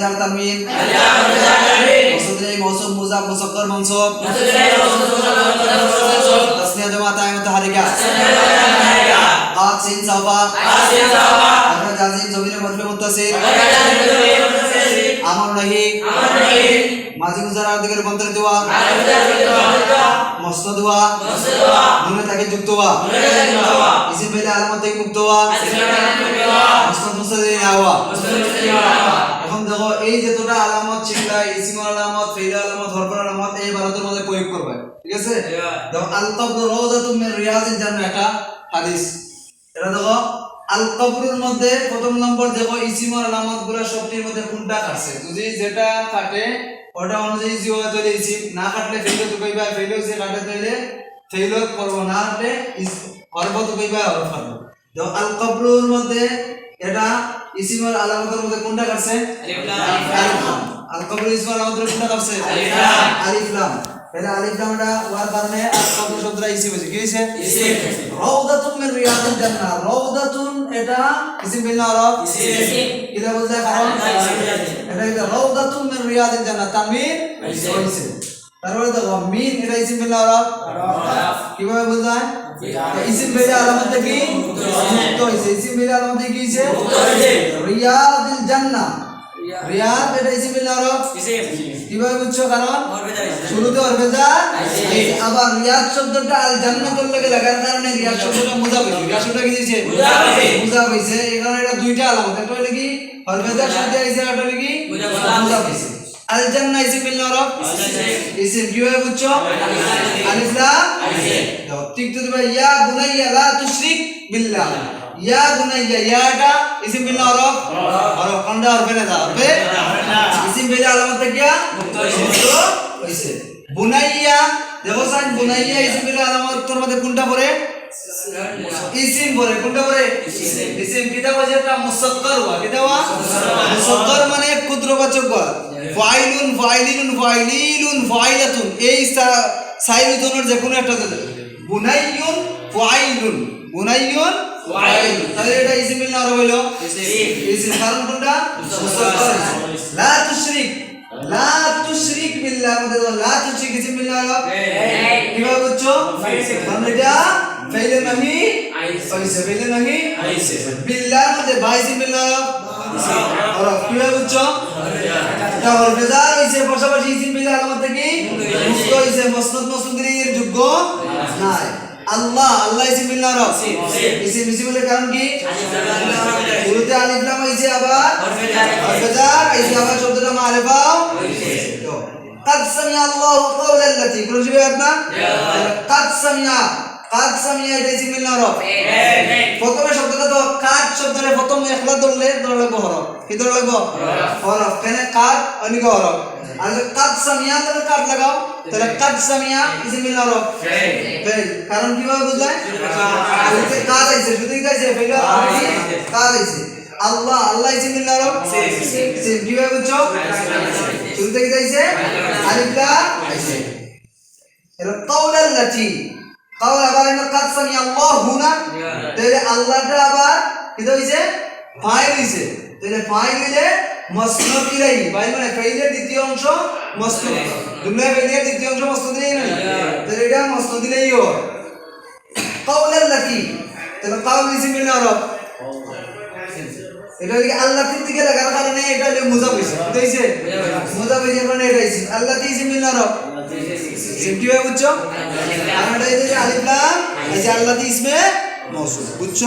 Jar তানমিন Masud এই মৌসুম মুজাব মুসাক্কার মনসুব তাসনিয়া জামা তাই মুতাহারিকা قاف سين صوفا أخرج عزيز زمير مرفوع متصل আমর নাহি মাঝি গুজারা দিকে রূপান্তরিত হওয়া মসনদ হওয়া নুনে তাকে যুক্ত হওয়া ইসিম ফেলে আলামত থেকে মুক্ত হওয়া মসনদ মুসনদ না হওয়া এখন দেখো এই যেতটা আলামত ছিল ইসিম আলামত ফেলে আলামত হরফর আলামত এই ভারতের মধ্যে প্রয়োগ করবে ঠিক আছে? দেখো আল কবর রওজাতুম মিন রিয়াজিল জান্নাহ একটা হাদিস। এটা দেখো আল কবরের মধ্যে প্রথম নম্বর দেখো ইসিমর আলামতগুলা সবটির মধ্যে কোনটা কাটছে? যদি যেটা কাটে ওটা অনুযায়ী জিও তৈরি ইসিম না কাটলে ফেলে তো কইবা ফেলে যে কাটে তৈলে ফেল করব না কাটলে হরব তো কইবা হরফ দেখো আল কবরের মধ্যে এটা ইসিমর আলামতের মধ্যে কোনটা কাটছে? আলিফ লাম। আল কবর ইসিমর আলামতের কোনটা কাটছে? আলিফ লাম। আলিফ লাম। তাহলে আলিফ লামটা ওয়ার কারণে আল কবর শব্দটা ইসিম হয়েছে। কি হয়েছে? রওদাতুন মিন রিয়াদিল জান্নাহ। রওদাতুন এটা ইসিম বিল আরব? এটা বলতে কারণ? এটা এটা রওদাতুন মিন রিয়াদিল জান্নাহ। তানবির হইছে তারপরে দেখো মিন এটা ইসিম বিল আরব? কীভাবে বলতে হয় ইসিম বিল আলামত কি? ইসিম বিল আলামত কি হইছে রিয়াদিল জান্নাহ রিয়াদ এটা ইসিম বিল আরব কীভাবে বুঝছ কারণ? শুরুতে অরবেজার আবার রিয়াদ শব্দটা আল জান্নাতুল লাগে লাগার কারণে রিয়াদ শব্দটা মুজাব হইছে রিয়াদ শব্দটা কি দিয়েছে? মুজাব হইছে এই কারণে এটা দুইটা আলামত। একটা হলো কি অরবেজার শব্দ আইছে একটা হলো কি মুজাব হইছে আল জান্নাহ ইসিম বিল আরব ইসিম কীভাবে বুঝছ? আলিফ দাও ঠিক তো দিবা ইয়া বুনাইয়া লা তুশরিক বিল্লাহ। ইয়া বুনাইয়া ইয়াটা ইসিম বিল আরব আরব কোনটা আরবে না আরবে ইসিম বিল আলামত কিয়া মুক্ত হইছে বুনাইয়া দেখো সাইন বুনাইয়া ইসিম বিল আলামত তোর মধ্যে কোনটা পড়ে ইসিম পড়ে কোনটা পড়ে ইসিম কিতা বাজে একটা মুসাক্কার হওয়া কিতা হওয়া মুসাক্কার মানে ক্ষুদ্রবাচক হওয়া ফাইলুন ফাইলিনুন ফাইলিলুন ফাইলাতুন এই সাইল জনের যে কোনো একটা বুনাইয়ুন ফাইলুন বুনাইয়ুন তাহলে এটা ইসিম বিল আরব হইল? ইসিম কারণ কোনটা? মুসাক্কার লা তুশরিক। লা তুশরিক বিল্লাহ আমাদের লা তুশরিক ইসিম বিল আরব কীভাবে বুঝছ কারণ এটা ফাইলে নাহি। হইছে ফাইলে নাহি। বিল্লাহ মধ্যে বাইসি বিল্লাহ আর কীভাবে বুঝছ এটা হরফেদার হইছে পাশাপাশি ইসিম বিল্লাহ আলামত থেকে। মুক্ত হইছে মসনদ মসনদের যোগ্য নাই। আল্লাহ আল্লাহ ইসিম বিল্লাহ রব ইসিম ইসিম বলে কারণ কি শুরুতে আলিফ লাম হইছে আবার হরফেদার হইছে আবার শব্দটা মারিফা তো قد سمع الله قول التي كل شيء عندنا قد سمع قد سمع এটা ইসিম বিল্লাহ রব প্রথমে শব্দটা তো কাট শব্দরে প্রথম একলা ধরলে ধরে লাগবো হরফ? কি ধরে লাগবো? হরফ। কেন কাট অনিক হরফ। আর যদি সামিয়া তাহলে কাট লাগাও? তাহলে কাদ সামিয়া ইসিম বিল হরফ ফেল কারণ কীভাবে বুঝলেন আলিতে আইছে শুধু কি? আইছে। ফেল কাদ আইছে। আল্লাহ আল্লাহ ইসিম বিল হরফ সিম। কীভাবে বুঝছ? শুরুতে কি আইছে? আলিফ লাম আইছে। এর কাউলাল লাতি কাউল আবার এর কাদ সামিয়া আল্লাহ হুনা তাহলে আল্লাহটা আবার কি হইছে? ফাইল হইছে। তাহলে ফাইল হইলে মসনদ ইলাই ফাইল মানে ফাইলের দ্বিতীয় অংশ, মসনদ। জুমলা ফাইলের দ্বিতীয় অংশ, মসনদ ইলাই না? তাহলে এটা মসনদ ইলাই হয় কাউলাল লাতি তাহলে কাউল ইসিম বিল আরব। এটা কি আল্লাহ থেকে লাগার কারণে এটা হলো মুজাব হইছে? বুঝতে হইছে? মুজাব হইছে মানে এটা হইছে। আল্লাহ ইসিম বিল আরব। সিমটি ভাবে বুঝছ? আর এটা হইছে আলিফ লাম, এই যে আল্লাহ ইসমে মৌসুফ বুঝছ?